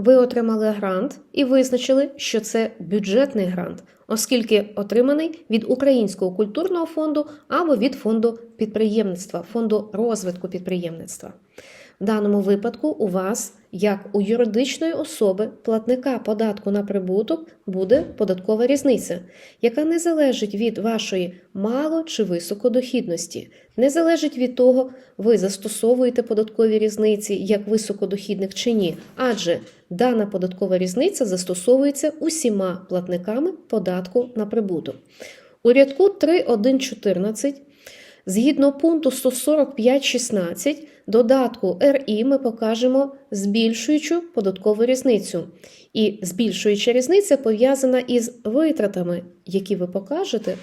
ви отримали грант і визначили, що це бюджетний грант, оскільки отриманий від Українського культурного фонду або від фонду підприємництва, фонду розвитку підприємництва. В даному випадку у вас, як у юридичної особи, платника податку на прибуток, буде податкова різниця, яка не залежить від вашої мало чи високодохідності, не залежить від того, ви застосовуєте податкові різниці як високодохідних чи ні, адже дана податкова різниця застосовується усіма платниками податку на прибуток. У рядку 3.1.14 Згідно пункту 145.16 додатку РІ ми покажемо збільшуючу податкову різницю. І збільшуюча різниця пов'язана із витратами, які ви покажете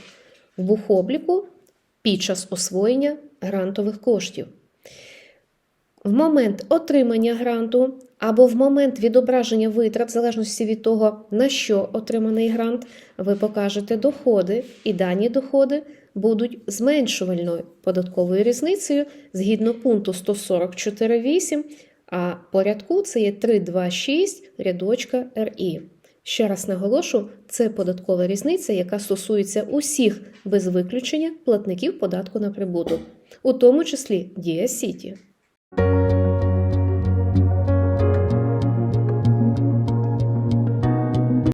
в бухобліку під час освоєння грантових коштів. В момент отримання гранту або в момент відображення витрат, в залежності від того, на що отриманий грант, ви покажете доходи, і дані доходи будуть зменшувальною податковою різницею згідно пункту 144.8, а по рядку це є 326 рядочка РІ. Ще раз наголошу, це податкова різниця, яка стосується усіх без виключення платників податку на прибуток, у тому числі Дія Сіті. you